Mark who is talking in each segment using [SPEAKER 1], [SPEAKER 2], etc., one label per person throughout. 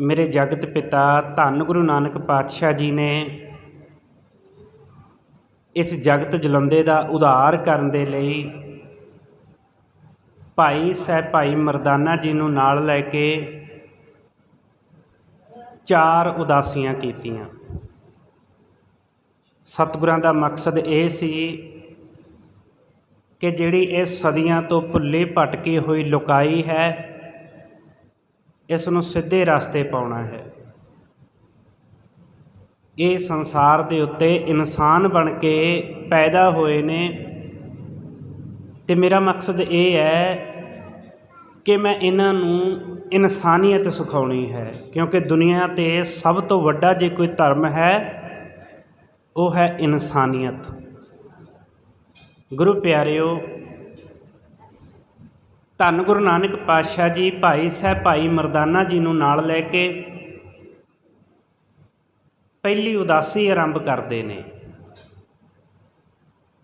[SPEAKER 1] ਮੇਰੇ ਜਗਤ ਪਿਤਾ ਧੰਨ ਗੁਰੂ ਨਾਨਕ ਪਾਤਸ਼ਾਹ ਜੀ ਨੇ ਇਸ ਜਗਤ ਜਲੰਦੇ ਦਾ ਉਧਾਰ ਕਰਨ ਦੇ ਲਈ ਭਾਈ ਸਾਹਿਬ ਭਾਈ ਮਰਦਾਨਾ ਜੀ ਨੂੰ ਨਾਲ ਲੈ ਕੇ ਚਾਰ ਉਦਾਸੀਆਂ ਕੀਤੀਆਂ। ਸਤਿਗੁਰਾਂ ਦਾ ਮਕਸਦ ਇਹ ਸੀ ਕਿ ਜਿਹੜੀ ਇਹ ਸਦੀਆਂ ਤੋਂ ਭੁੱਲੇ ਭਟਕੀ ਹੋਈ ਲੁਕਾਈ ਹੈ ਇਸ ਨੂੰ ਸਿੱਧੇ ਰਸਤੇ ਪਾਉਣਾ ਹੈ। ਇਹ ਸੰਸਾਰ ਦੇ ਉੱਤੇ ਇਨਸਾਨ ਬਣ ਕੇ ਪੈਦਾ ਹੋਏ ਨੇ। ਤੇ ਮੇਰਾ ਮਕਸਦ ਇਹ ਹੈ ਕਿ ਮੈਂ ਇਹਨਾਂ ਨੂੰ ਇਨਸਾਨੀਅਤ ਸਿਖਾਉਣੀ ਹੈ, ਕਿਉਂਕਿ ਦੁਨੀਆ ਤੇ ਸਭ ਤੋਂ ਵੱਡਾ ਜੇ ਕੋਈ ਧਰਮ ਹੈ, ਉਹ ਹੈ ਇਨਸਾਨੀਅਤ। ਗੁਰੂ ਪਿਆਰਿਓ ਧੰਨ ਗੁਰੂ ਨਾਨਕ ਪਾਤਸ਼ਾਹ ਜੀ, ਭਾਈ ਸਾਹਿਬ, ਭਾਈ ਮਰਦਾਨਾ ਜੀ ਨੂੰ ਨਾਲ ਲੈ ਕੇ ਪਹਿਲੀ ਉਦਾਸੀ ਆਰੰਭ ਕਰਦੇ ਨੇ।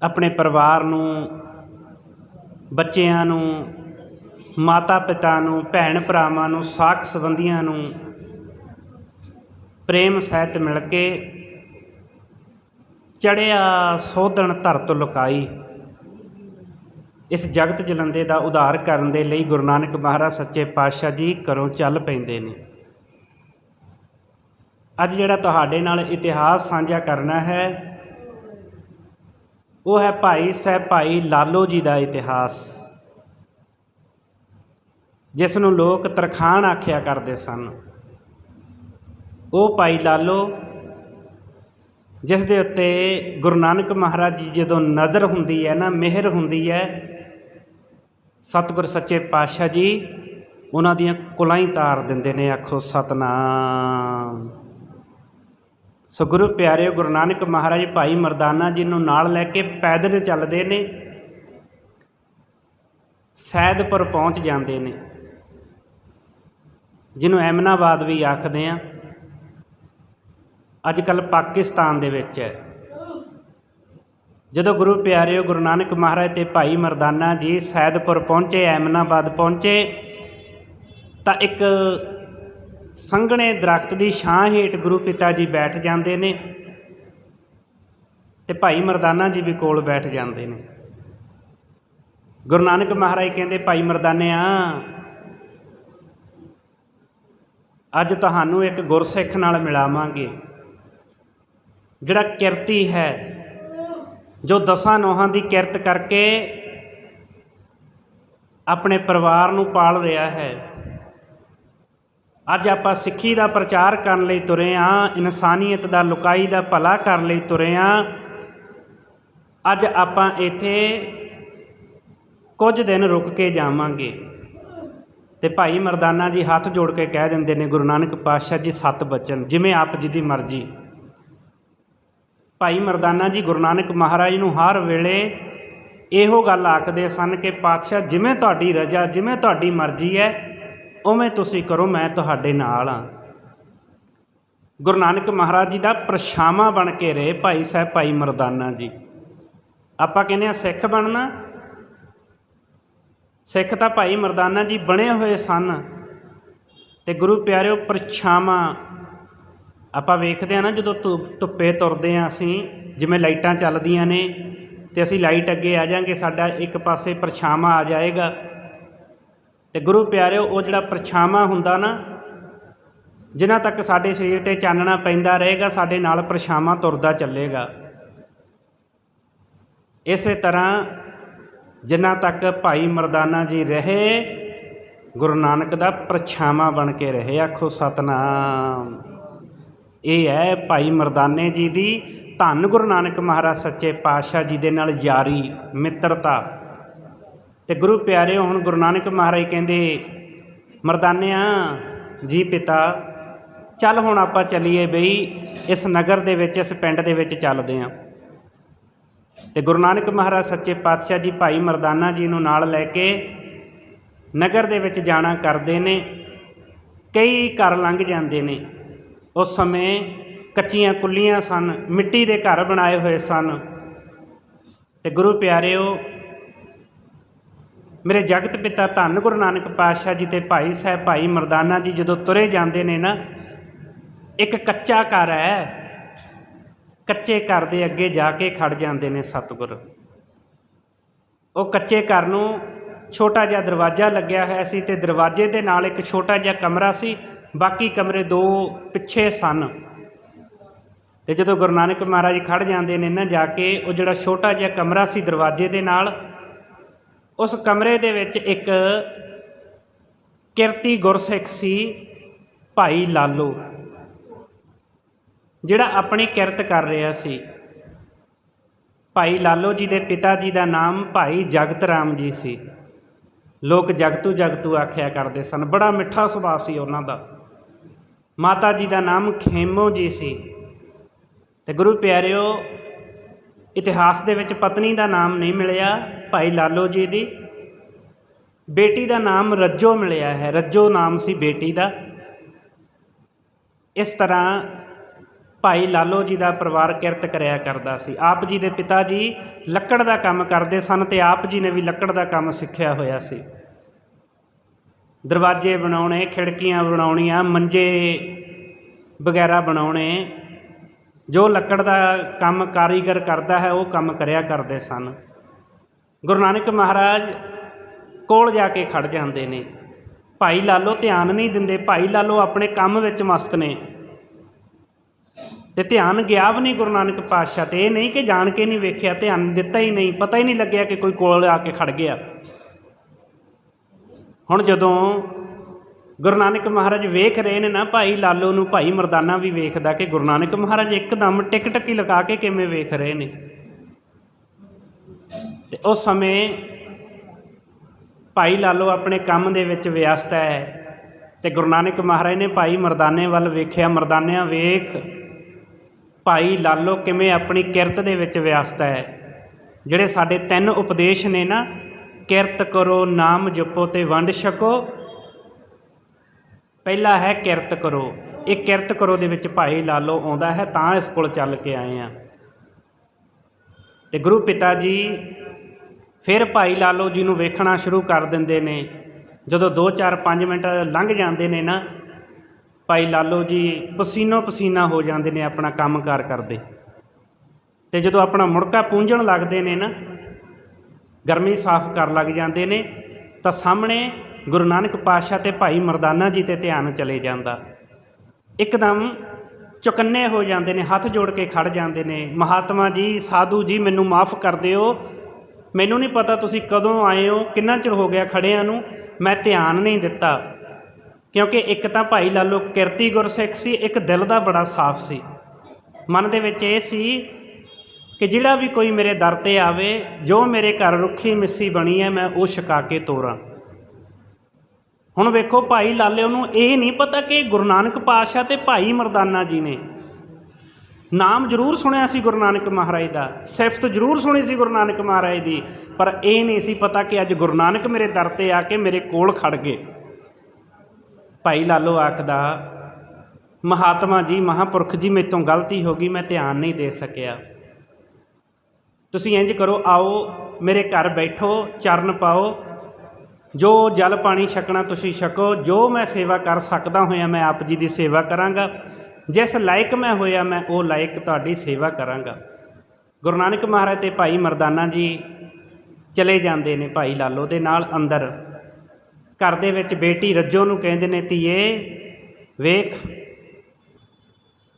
[SPEAKER 1] ਆਪਣੇ ਪਰਿਵਾਰ ਨੂੰ, ਬੱਚਿਆਂ ਨੂੰ ਮਾਤਾ ਪਿਤਾ ਨੂੰ ਭੈਣ ਭਰਾਵਾਂ ਨੂੰ, ਸਾਖ ਸੰਬੰਧੀਆਂ ਨੂੰ ਪ੍ਰੇਮ ਸਹਿਤ ਮਿਲ ਕੇ ਚੜਿਆ ਸੋਧਣ ਧਰਤ ਲੁਕਾਈ। ਇਸ ਜਗਤ ਜਲੰਦੇ ਦਾ ਉਧਾਰ ਕਰਨ ਦੇ ਲਈ ਗੁਰੂ ਨਾਨਕ ਮਹਾਰਾਜ ਸੱਚੇ ਪਾਤਸ਼ਾਹ ਜੀ ਘਰੋਂ ਚੱਲ ਪੈਂਦੇ ਨੇ। ਅੱਜ ਜਿਹੜਾ ਤੁਹਾਡੇ ਨਾਲ ਇਤਿਹਾਸ ਸਾਂਝਾ ਕਰਨਾ ਹੈ, ਉਹ ਹੈ ਭਾਈ ਸਾਹਿਬ ਭਾਈ ਲਾਲੋ ਜੀ ਦਾ ਇਤਿਹਾਸ ਜਿਸ ਨੂੰ ਲੋਕ ਤਰਖਾਣ ਆਖਿਆ ਕਰਦੇ ਸਨ। ਉਹ ਭਾਈ ਲਾਲੋ ਜਿਸ ਦੇ ਉੱਤੇ ਗੁਰੂ ਨਾਨਕ ਮਹਾਰਾਜ ਜੀ ਜਦੋਂ ਨਜ਼ਰ ਹੁੰਦੀ ਹੈ ਨਾ, ਮਿਹਰ ਹੁੰਦੀ ਹੈ ਸਤਿਗੁਰ ਸੱਚੇ ਪਾਤਸ਼ਾਹ ਜੀ, ਉਹਨਾਂ ਦੀਆਂ ਕੁਲਾਂ ਹੀ ਤਾਰ ਦਿੰਦੇ ਨੇ, ਆਖੋ ਸਤਨਾਮ। ਸੋ ਗੁਰੂ ਪਿਆਰਿਓ ਗੁਰੂ ਨਾਨਕ ਮਹਾਰਾਜ, ਭਾਈ ਮਰਦਾਨਾ ਜੀ ਨੂੰ ਨਾਲ ਲੈ ਕੇ ਪੈਦਲ ਚੱਲਦੇ ਨੇ, ਸੈਦਪੁਰ ਪਹੁੰਚ ਜਾਂਦੇ ਨੇ। ਜਿਹਨੂੰ ਐਮਨਾਬਾਦ ਵੀ ਆਖਦੇ ਆ। ਅੱਜ ਕੱਲ ਪਾਕਿਸਤਾਨ ਦੇ ਵਿੱਚ ਹੈ। ਜਦੋਂ ਗੁਰੂ ਪਿਆਰਿਓ ਗੁਰੂ ਨਾਨਕ ਮਹਾਰਾਜ ਤੇ ਭਾਈ ਮਰਦਾਨਾ ਜੀ ਸੈਦਪੁਰ ਪਹੁੰਚੇ, ਐਮਨਾਬਾਦ ਪਹੁੰਚੇ, ਤਾਂ ਇੱਕ ਸੰਘਣੇ ਦਰਖਤ ਦੀ ਛਾਂ ਹੇਠ ਗੁਰੂ ਪਿਤਾ ਜੀ ਬੈਠ ਜਾਂਦੇ ਨੇ ਤੇ ਭਾਈ ਮਰਦਾਨਾ ਜੀ ਵੀ ਕੋਲ ਬੈਠ ਜਾਂਦੇ ਨੇ। ਗੁਰੂ ਨਾਨਕ ਮਹਾਰਾਜ ਕਹਿੰਦੇ, ਭਾਈ ਮਰਦਾਨਿਆ ਅੱਜ ਤੁਹਾਨੂੰ ਇੱਕ ਗੁਰਸਿੱਖ ਨਾਲ ਮਿਲਾਵਾਂਗੇ, ਜਿਹੜਾ ਕਿਰਤੀ ਹੈ ਜੋ ਦਸਾਂ ਨੋਹਾਂ ਦੀ ਕਿਰਤ ਕਰਕੇ ਆਪਣੇ ਪਰਿਵਾਰ ਨੂੰ ਪਾਲ ਰਿਹਾ ਹੈ। ਅੱਜ ਆਪਾਂ ਸਿੱਖੀ ਦਾ ਪ੍ਰਚਾਰ ਕਰਨ ਲਈ ਤੁਰੇ ਆ, ਇਨਸਾਨੀਅਤ ਦਾ ਲੁਕਾਈ ਦਾ ਭਲਾ ਕਰਨ ਲਈ ਤੁਰੇ ਆ। ਅੱਜ ਆਪਾਂ ਇੱਥੇ ਕੁਝ ਦਿਨ ਰੁਕ ਕੇ ਜਾਵਾਂਗੇ। ਤੇ ਭਾਈ ਮਰਦਾਨਾ ਜੀ ਹੱਥ ਜੋੜ ਕੇ ਕਹਿ ਦਿੰਦੇ ਨੇ, ਗੁਰੂ ਨਾਨਕ ਪਾਤਸ਼ਾਹ ਜੀ, ਸਤ ਬਚਨ, ਜਿਵੇਂ ਆਪ ਜੀ ਦੀ ਮਰਜ਼ੀ। ਭਾਈ ਮਰਦਾਨਾ ਜੀ ਗੁਰੂ ਨਾਨਕ ਮਹਾਰਾਜ ਨੂੰ ਹਰ ਵੇਲੇ ਇਹੋ ਗੱਲ ਆਖਦੇ ਸਨ ਕਿ ਪਾਤਸ਼ਾਹ, ਜਿਵੇਂ ਤੁਹਾਡੀ ਰਜ਼ਾ, ਜਿਵੇਂ ਤੁਹਾਡੀ ਮਰਜ਼ੀ ਹੈ, ਉਵੇਂ ਤੁਸੀਂ ਕਰੋ, ਮੈਂ ਤੁਹਾਡੇ ਨਾਲ ਹਾਂ। ਗੁਰੂ ਨਾਨਕ ਮਹਾਰਾਜ ਜੀ ਦਾ ਪ੍ਰਛਾਵਾਂ ਬਣ ਕੇ ਰਹੇ ਭਾਈ ਸਾਹਿਬ, ਭਾਈ ਮਰਦਾਨਾ ਜੀ। ਆਪਾਂ ਕਹਿੰਦੇ ਆ ਸਿੱਖ ਬਣਨਾ। ਸਿੱਖ ਤਾਂ ਭਾਈ ਮਰਦਾਨਾ ਜੀ ਬਣੇ ਹੋਏ ਸਨ। ਤੇ ਗੁਰੂ ਪਿਆਰਿਓ, ਪਰਛਾਵਾਂ ਆਪਾਂ ਵੇਖਦੇ ਆ ਨਾ ਜਦੋਂ ਧੁੱਪੇ ਤੁਰਦੇ ਆ ਅਸੀਂ, ਜਿਵੇਂ ਲਾਈਟਾਂ ਚੱਲਦੀਆਂ ਨੇ ਤੇ ਅਸੀਂ ਲਾਈਟ ਅੱਗੇ ਆ ਜਾਾਂਗੇ, ਸਾਡਾ ਇੱਕ ਪਾਸੇ ਪਰਛਾਵਾਂ ਆ ਜਾਏਗਾ। ਤੇ ਗੁਰੂ ਪਿਆਰਿਓ, ਉਹ ਜਿਹੜਾ ਪਰਛਾਵਾਂ ਹੁੰਦਾ ਨਾ, ਜਿਨ੍ਹਾਂ ਤੱਕ ਸਾਡੇ ਸਰੀਰ ਤੇ ਚਾਨਣਾ ਪੈਂਦਾ ਰਹੇਗਾ, ਸਾਡੇ ਨਾਲ ਪਰਛਾਵਾਂ ਤੁਰਦਾ ਚੱਲੇਗਾ। ਇਸੇ ਤਰ੍ਹਾਂ ਜਿਨ੍ਹਾਂ ਤੱਕ ਭਾਈ ਮਰਦਾਨਾ ਜੀ ਰਹੇ, ਗੁਰੂ ਨਾਨਕ ਦਾ ਪਰਛਾਵਾਂ ਬਣ ਕੇ ਰਹੇ, ਆਖੋ ਸਤਨਾਮ। ਇਹ ਹੈ ਭਾਈ ਮਰਦਾਨੇ ਜੀ ਦੀ। ਧੰਨ ਗੁਰੂ ਨਾਨਕ ਮਹਾਰਾਜ ਸੱਚੇ ਪਾਤਸ਼ਾਹ ਜੀ ਦੇ ਨਾਲ ਯਾਰੀ, ਮਿੱਤਰਤਾ। ਤੇ ਗੁਰੂ ਪਿਆਰੇ ਹੁਣ ਗੁਰੂ ਨਾਨਕ ਮਹਾਰਾਜ ਕਹਿੰਦੇ, ਮਰਦਾਨਿਆਂ, ਜੀ ਪਿਤਾ, ਚੱਲ ਹੁਣ ਆਪਾਂ ਚੱਲੀਏ ਬਈ, ਇਸ ਨਗਰ ਦੇ ਵਿੱਚ, ਇਸ ਪਿੰਡ ਦੇ ਵਿੱਚ ਚੱਲਦੇ ਆਂ। ਤੇ ਗੁਰੂ ਨਾਨਕ ਮਹਾਰਾਜ ਸੱਚੇ ਪਾਤਸ਼ਾਹ ਜੀ ਭਾਈ ਮਰਦਾਨਾ ਜੀ ਨੂੰ ਨਾਲ ਲੈ ਕੇ ਨਗਰ ਦੇ ਵਿੱਚ ਜਾਣਾ ਕਰਦੇ ਨੇ। ਕਈ ਘਰ ਲੰਘ ਜਾਂਦੇ ਨੇ। ਉਸ ਸਮੇਂ ਕੱਚੀਆਂ ਕੁੱਲੀਆਂ ਸਨ, ਮਿੱਟੀ ਦੇ ਘਰ ਬਣਾਏ ਹੋਏ ਸਨ। ਤੇ ਗੁਰੂ ਪਿਆਰਿਓ, ਮੇਰੇ ਜਗਤ ਪਿਤਾ ਧੰਨ ਗੁਰੂ ਨਾਨਕ ਪਾਤਸ਼ਾਹ ਜੀ ਤੇ ਭਾਈ ਸਾਹਿਬ ਭਾਈ ਮਰਦਾਨਾ ਜੀ ਜਦੋਂ ਤੁਰੇ ਜਾਂਦੇ ਨੇ ਨਾ, ਇੱਕ ਕੱਚਾ ਘਰ ਹੈ। ਕੱਚੇ ਘਰ ਦੇ ਅੱਗੇ ਜਾ ਕੇ ਖੜ ਜਾਂਦੇ ਨੇ ਸਤਿਗੁਰ। ਉਹ ਕੱਚੇ ਘਰ ਨੂੰ ਛੋਟਾ ਜਿਹਾ ਦਰਵਾਜ਼ਾ ਲੱਗਿਆ ਹੋਇਆ ਸੀ ਤੇ ਦਰਵਾਜ਼ੇ ਦੇ ਨਾਲ ਇੱਕ ਛੋਟਾ ਜਿਹਾ ਕਮਰਾ ਸੀ। ਬਾਕੀ ਕਮਰੇ ਦੋ ਪਿੱਛੇ ਸਨ। ਤੇ ਜਦੋਂ ਗੁਰੂ ਨਾਨਕ ਮਹਾਰਾਜ ਖੜ ਜਾਂਦੇ ਨੇ ਨਾ ਜਾ ਕੇ, ਉਹ ਜਿਹੜਾ ਛੋਟਾ ਜਿਹਾ ਕਮਰਾ ਸੀ ਦਰਵਾਜ਼ੇ ਦੇ ਨਾਲ, ਉਸ ਕਮਰੇ ਦੇ ਵਿੱਚ ਇੱਕ ਕਿਰਤੀ ਗੁਰਸਿੱਖ ਸੀ ਭਾਈ ਲਾਲੋ, ਜਿਹੜਾ ਆਪਣੀ ਕਿਰਤ ਕਰ ਰਿਹਾ ਸੀ। ਭਾਈ ਲਾਲੋ ਜੀ ਦੇ ਪਿਤਾ ਜੀ ਦਾ ਨਾਮ ਭਾਈ ਜਗਤ ਰਾਮ ਜੀ ਸੀ। ਲੋਕ ਜਗਤੂ ਜਗਤੂ ਆਖਿਆ ਕਰਦੇ ਸਨ। ਬੜਾ ਮਿੱਠਾ ਸੁਭਾਅ ਸੀ ਉਹਨਾਂ ਦਾ। ਮਾਤਾ ਜੀ ਦਾ ਨਾਮ ਖੇਮੋ ਜੀ ਸੀ। ਤੇ ਗੁਰੂ ਪਿਆਰਿਓ, ਇਤਿਹਾਸ ਦੇ ਵਿੱਚ ਪਤਨੀ ਦਾ ਨਾਮ ਨਹੀਂ ਮਿਲਿਆ, ਭਾਈ ਲਾਲੋ ਜੀ ਦੀ। ਬੇਟੀ ਦਾ ਨਾਮ ਰੱਜੋ ਮਿਲਿਆ ਹੈ। ਰੱਜੋ ਨਾਮ ਸੀ ਬੇਟੀ ਦਾ। ਇਸ ਤਰ੍ਹਾਂ ਭਾਈ ਲਾਲੋ ਜੀ ਦਾ ਪਰਿਵਾਰ ਕਿਰਤ ਕਰਿਆ ਕਰਦਾ ਸੀ। ਆਪ ਜੀ ਦੇ ਪਿਤਾ ਜੀ ਲੱਕੜ ਦਾ ਕੰਮ ਕਰਦੇ ਸਨ ਤੇ ਆਪ ਜੀ ਨੇ ਵੀ ਲੱਕੜ ਦਾ ਕੰਮ ਸਿੱਖਿਆ ਹੋਇਆ ਸੀ। ਦਰਵਾਜ਼ੇ ਬਣਾਉਣੇ, ਖਿੜਕੀਆਂ ਬਣਾਉਣੀਆਂ, ਮੰਜੇ ਵਗੈਰਾ ਬਣਾਉਣੇ। ਜੋ ਲੱਕੜ ਦਾ ਕੰਮ ਕਾਰੀਗਰ ਕਰਦਾ ਹੈ, ਉਹ ਕੰਮ ਕਰਿਆ ਕਰਦੇ ਸਨ। ਗੁਰੂ ਨਾਨਕ ਮਹਾਰਾਜ ਕੋਲ ਜਾ ਕੇ ਖੜ ਜਾਂਦੇ ਨੇ। ਭਾਈ ਲਾਲੋ ਧਿਆਨ ਨਹੀਂ ਦਿੰਦੇ। ਭਾਈ ਲਾਲੋ ਆਪਣੇ ਕੰਮ ਵਿੱਚ ਮਸਤ ਨੇ। ਤੇ ਧਿਆਨ ਗਿਆ ਵੀ ਨਹੀਂ ਗੁਰੂ ਨਾਨਕ ਪਾਤਸ਼ਾਹ ਤੇ। ਇਹ ਨਹੀਂ ਕਿ ਜਾਣ ਕੇ ਨਹੀਂ ਵੇਖਿਆ, ਧਿਆਨ ਦਿੱਤਾ ਹੀ ਨਹੀਂ। ਪਤਾ ਹੀ ਨਹੀਂ ਲੱਗਿਆ ਕਿ ਕੋਈ ਕੋਲ ਆ ਕੇ ਖੜ ਗਿਆ। ਹੁਣ ਜਦੋਂ ਗੁਰੂ ਨਾਨਕ ਮਹਾਰਾਜ ਵੇਖ ਰਹੇ ਨੇ ਨਾ ਭਾਈ ਲਾਲੋ ਨੂੰ, ਭਾਈ ਮਰਦਾਨਾ ਵੀ ਵੇਖਦਾ ਕਿ ਗੁਰੂ ਨਾਨਕ ਮਹਾਰਾਜ ਇੱਕਦਮ ਟਿਕ ਟਕੀ ਲਗਾ ਕੇ ਕਿਵੇਂ ਵੇਖ ਰਹੇ ਨੇ। ਤੇ ਉਸ ਸਮੇਂ ਭਾਈ ਲਾਲੋ ਆਪਣੇ ਕੰਮ ਦੇ ਵਿੱਚ ਵਿਅਸਤ ਹੈ ਤੇ ਗੁਰੂ ਨਾਨਕ ਮਹਾਰਾਜ ਨੇ ਭਾਈ ਮਰਦਾਨੇ ਵੱਲ ਵੇਖਿਆ। ਮਰਦਾਨਿਆਂ ਵੇਖ ਭਾਈ ਲਾਲੋ ਕਿਵੇਂ ਆਪਣੀ ਕਿਰਤ ਦੇ ਵਿੱਚ ਵਿਅਸਤ ਹੈ। ਜਿਹੜੇ ਸਾਡੇ ਤਿੰਨ ਉਪਦੇਸ਼ ਨੇ ਨਾ ਕਿਰਤ ਕਰੋ, ਨਾਮ ਜਪੋ ਤੇ ਵੰਡ ਛਕੋ। ਪਹਿਲਾ ਹੈ ਕਿਰਤ ਕਰੋ। ਇਹ ਕਿਰਤ ਕਰੋ ਦੇ ਵਿੱਚ ਭਾਈ ਲਾਲੋ ਆਉਂਦਾ ਹੈ, ਤਾਂ ਇਸ ਕੋਲ ਚੱਲ ਕੇ ਆਏ ਆ। ਤੇ ਗੁਰੂ ਪਿਤਾ ਜੀ ਫਿਰ ਭਾਈ ਲਾਲੋ ਜੀ ਨੂੰ ਵੇਖਣਾ ਸ਼ੁਰੂ ਕਰ ਦਿੰਦੇ ਨੇ। ਜਦੋਂ 2 4 5 ਮਿੰਟ ਲੰਘ ਜਾਂਦੇ ਨੇ ਨਾ, ਭਾਈ ਲਾਲੋ ਜੀ ਪਸੀਨੋ ਪਸੀਨਾ ਹੋ ਜਾਂਦੇ ਨੇ ਆਪਣਾ ਕੰਮ ਕਾਰ ਕਰਦੇ। ਤੇ ਜਦੋਂ ਆਪਣਾ ਮੁੜਕਾ ਪੂੰਝਣ ਲੱਗਦੇ ਨੇ ਨਾ ਗਰਮੀ ਸਾਫ਼ ਕਰ ਲੱਗ ਜਾਂਦੇ ਨੇ, ਤਾਂ ਸਾਹਮਣੇ ਗੁਰੂ ਨਾਨਕ ਪਾਤਸ਼ਾਹ ਤੇ ਭਾਈ ਮਰਦਾਨਾ ਜੀ ਤੇ ਧਿਆਨ ਚਲੇ ਜਾਂਦਾ। ਇੱਕਦਮ ਚੁਕੰਨੇ ਹੋ ਜਾਂਦੇ ਨੇ, ਹੱਥ ਜੋੜ ਕੇ ਖੜ ਜਾਂਦੇ ਨੇ, ਮਹਾਤਮਾ ਜੀ, ਸਾਧੂ ਜੀ, ਮੈਨੂੰ ਮਾਫ ਕਰ ਦਿਓ। ਮੈਨੂੰ ਨਹੀਂ ਪਤਾ ਤੁਸੀਂ ਕਦੋਂ ਆਏ ਹੋ, ਕਿੰਨਾ ਚਿਰ ਹੋ ਗਿਆ ਖੜਿਆਂ ਨੂੰ, ਮੈਂ ਧਿਆਨ ਨਹੀਂ ਦਿੱਤਾ। ਕਿਉਂਕਿ ਇੱਕ ਤਾਂ ਭਾਈ ਲਾਲੋ ਕਿਰਤੀ ਗੁਰਸਿੱਖ ਸੀ, ਇੱਕ ਦਿਲ ਦਾ ਬੜਾ ਸਾਫ਼ ਸੀ। ਮਨ ਦੇ ਵਿੱਚ ਇਹ ਸੀ ਕਿ ਜਿਹੜਾ ਵੀ ਕੋਈ ਮੇਰੇ ਦਰ ਤੇ ਆਵੇ, ਜੋ ਮੇਰੇ ਘਰ ਰੁੱਖੀ ਮਿੱਸੀ ਬਣੀ ਹੈ, ਮੈਂ ਉਹ ਛਕਾ ਕੇ ਤੋਰਾਂ। ਹੁਣ ਵੇਖੋ, ਭਾਈ ਲਾਲੇ ਨੂੰ ਇਹ ਨਹੀਂ ਪਤਾ ਕਿ ਗੁਰੂ ਨਾਨਕ ਪਾਤਸ਼ਾਹ ਤੇ ਭਾਈ ਮਰਦਾਨਾ ਜੀ ਨੇ ਨਾਮ ਜ਼ਰੂਰ ਸੁਣਿਆ ਸੀ ਗੁਰੂ ਨਾਨਕ ਮਹਾਰਾਜ ਦਾ, ਸਿਫਤ ਜ਼ਰੂਰ ਸੁਣੀ ਸੀ ਗੁਰੂ ਨਾਨਕ ਮਹਾਰਾਜ ਦੀ, ਪਰ ਇਹ ਨਹੀਂ ਸੀ ਪਤਾ ਕਿ ਅੱਜ ਗੁਰੂ ਨਾਨਕ ਮੇਰੇ ਦਰ ਤੇ ਆ ਕੇ ਮੇਰੇ ਕੋਲ ਖੜ ਗਏ। ਭਾਈ ਲਾਲੋ ਆਖਦਾ, ਮਹਾਤਮਾ ਜੀ, ਮਹਾਪੁਰਖ ਜੀ ਮੇਰੇ ਤੋਂ ਗਲਤੀ ਹੋ ਗਈ, ਮੈਂ ਧਿਆਨ ਨਹੀਂ ਦੇ ਸਕਿਆ। ਤੁਸੀਂ ਇੰਜ ਕਰੋ, ਆਓ, ਮੇਰੇ ਘਰ ਬੈਠੋ, ਚਰਨ ਪਾਓ। ਜੋ ਜਲ ਪਾਣੀ ਛਕਣਾ ਤੁਸੀਂ ਛਕੋ, ਜੋ ਮੈਂ ਸੇਵਾ ਕਰ ਸਕਦਾ ਹੋਇਆ, ਮੈਂ ਆਪ ਜੀ ਦੀ ਸੇਵਾ ਕਰਾਂਗਾ। ਜਿਸ ਲਾਇਕ ਮੈਂ ਹੋਇਆ, ਮੈਂ ਉਹ ਲਾਇਕ ਤੁਹਾਡੀ ਸੇਵਾ ਕਰਾਂਗਾ। ਗੁਰੂ ਨਾਨਕ ਮਹਾਰਾਜ ਤੇ ਭਾਈ ਮਰਦਾਨਾ ਜੀ ਚਲੇ ਜਾਂਦੇ ਨੇ ਭਾਈ ਲਾਲੋ ਦੇ ਨਾਲ ਅੰਦਰ। ਘਰ ਦੇ ਵਿੱਚ ਬੇਟੀ ਰੱਜੋ ਨੂੰ ਕਹਿੰਦੇ ਨੇ, ਧੀਏ, ਵੇਖ,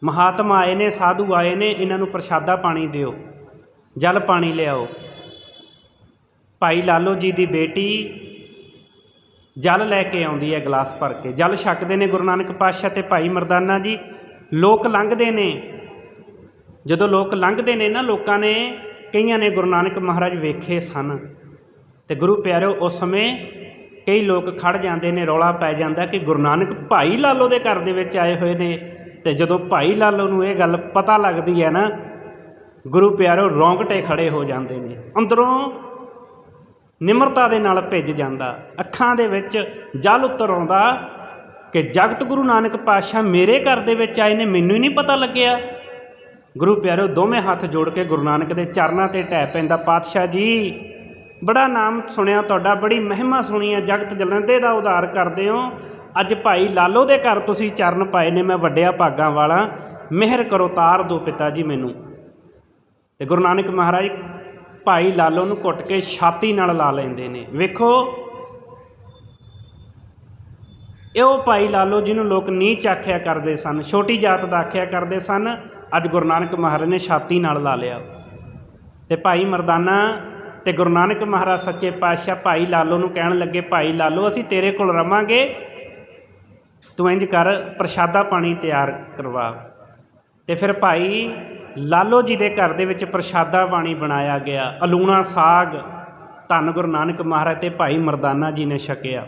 [SPEAKER 1] ਮਹਾਤਮਾ ਆਏ ਨੇ, ਸਾਧੂ ਆਏ ਨੇ, ਇਹਨਾਂ ਨੂੰ ਪ੍ਰਸ਼ਾਦਾ ਪਾਣੀ ਦਿਓ। ਜਲ ਪਾਣੀ ਲਿਆਓ। ਭਾਈ ਲਾਲੋ ਜੀ ਦੀ ਬੇਟੀ ਜਲ ਲੈ ਕੇ ਆਉਂਦੀ ਹੈ ਗਲਾਸ ਭਰ ਕੇ। ਜਲ ਛਕਦੇ ਨੇ ਗੁਰੂ ਨਾਨਕ ਪਾਤਸ਼ਾਹ ਤੇ ਭਾਈ ਮਰਦਾਨਾ ਜੀ। ਲੋਕ ਲੰਘਦੇ ਨੇ। ਜਦੋਂ ਲੋਕ ਲੰਘਦੇ ਨੇ ਨਾ, ਲੋਕਾਂ ਨੇ ਕਈਆਂ ਨੇ ਗੁਰੂ ਨਾਨਕ ਮਹਾਰਾਜ ਵੇਖੇ ਸਨ। ਤੇ ਗੁਰੂ ਪਿਆਰਿਓ ਉਸ ਸਮੇਂ ਕਈ ਲੋਕ ਖੜ ਜਾਂਦੇ ਨੇ, ਰੌਲਾ ਪੈ ਜਾਂਦਾ ਕਿ ਗੁਰੂ ਨਾਨਕ ਭਾਈ ਲਾਲੋ ਦੇ ਘਰ ਦੇ ਵਿੱਚ ਆਏ ਹੋਏ ਨੇ। ਤੇ ਜਦੋਂ ਭਾਈ ਲਾਲੋ ਨੂੰ ਇਹ ਗੱਲ ਪਤਾ ਲੱਗਦੀ ਹੈ ਨਾ ਗੁਰੂ ਪਿਆਰੋ, ਰੌਂਗਟੇ ਖੜੇ ਹੋ ਜਾਂਦੇ ਨੇ। ਅੰਦਰੋਂ ਨਿਮਰਤਾ ਦੇ ਨਾਲ ਭਿੱਜ ਜਾਂਦਾ। ਅੱਖਾਂ ਦੇ ਵਿੱਚ ਜਲ ਉਤਰ ਆਉਂਦਾ ਕਿ ਜਗਤ ਗੁਰੂ ਨਾਨਕ ਪਾਤਸ਼ਾਹ ਮੇਰੇ ਘਰ ਦੇ ਵਿੱਚ ਆਏ ਨੇ, ਮੈਨੂੰ ਹੀ ਨਹੀਂ ਪਤਾ ਲੱਗਿਆ। ਗੁਰੂ ਪਿਆਰੋ, ਦੋਵੇਂ ਹੱਥ ਜੋੜ ਕੇ ਗੁਰੂ ਨਾਨਕ ਦੇ ਚਰਨਾਂ ਤੇ ਟਹਿ ਪੈਂਦਾ, ਪਾਤਸ਼ਾਹ ਜੀ, ਬੜਾ ਨਾਮ ਸੁਣਿਆ ਤੁਹਾਡਾ, ਬੜੀ ਮਹਿਮਾ ਸੁਣੀ ਹੈ, ਜਗਤ ਜਲੰਦੇ ਦਾ ਉਧਾਰ ਕਰਦੇ ਹੋ। ਅੱਜ ਭਾਈ ਲਾਲੋ ਦੇ ਘਰ ਤੁਸੀਂ ਚਰਨ ਪਾਏ ਨੇ, ਮੈਂ ਵੱਡਿਆ ਭਾਗਾਂ ਵਾਲਾ। ਮਿਹਰ ਕਰੋ ਤਾਰ ਦੋ ਪਿਤਾ ਜੀ ਮੈਨੂੰ। ਤੇ ਗੁਰੂ ਨਾਨਕ ਮਹਾਰਾਜ ਭਾਈ ਲਾਲੋ ਨੂੰ ਘੁੱਟ ਕੇ ਛਾਤੀ ਨਾਲ ਲਾ ਲੈਂਦੇ ਨੇ। ਵੇਖੋ, ਇਹ ਉਹ ਭਾਈ ਲਾਲੋ ਜਿਹਨੂੰ ਲੋਕ ਨੀਚ ਆਖਿਆ ਕਰਦੇ ਸਨ, ਛੋਟੀ ਜਾਤ ਦਾ ਆਖਿਆ ਕਰਦੇ ਸਨ, ਅੱਜ ਗੁਰੂ ਨਾਨਕ ਮਹਾਰਾਜ ਨੇ ਛਾਤੀ ਨਾਲ ਲਾ ਲਿਆ। ਤੇ ਭਾਈ ਮਰਦਾਨਾ ਤੇ ਗੁਰੂ ਨਾਨਕ ਮਹਾਰਾਜ ਸੱਚੇ ਪਾਤਸ਼ਾਹ ਭਾਈ ਲਾਲੋ ਨੂੰ ਕਹਿਣ ਲੱਗੇ, ਭਾਈ ਲਾਲੋ, ਅਸੀਂ ਤੇਰੇ ਕੋਲ ਰਵਾਂਗੇ। ਤੂੰ ਇੰਜ ਕਰ, ਪ੍ਰਸ਼ਾਦਾ ਪਾਣੀ ਤਿਆਰ ਕਰਵਾ। ਤੇ ਫਿਰ ਭਾਈ ਲਾਲੋ ਜੀ ਦੇ ਘਰ ਦੇ ਵਿੱਚ ਪ੍ਰਸ਼ਾਦਾ ਪਾਣੀ ਬਣਾਇਆ ਗਿਆ। ਅਲੂਣਾ ਸਾਗ। ਧੰਨ ਗੁਰੂ ਨਾਨਕ ਮਹਾਰਾਜ ਤੇ ਭਾਈ ਮਰਦਾਨਾ ਜੀ ਨੇ ਛਕਿਆ।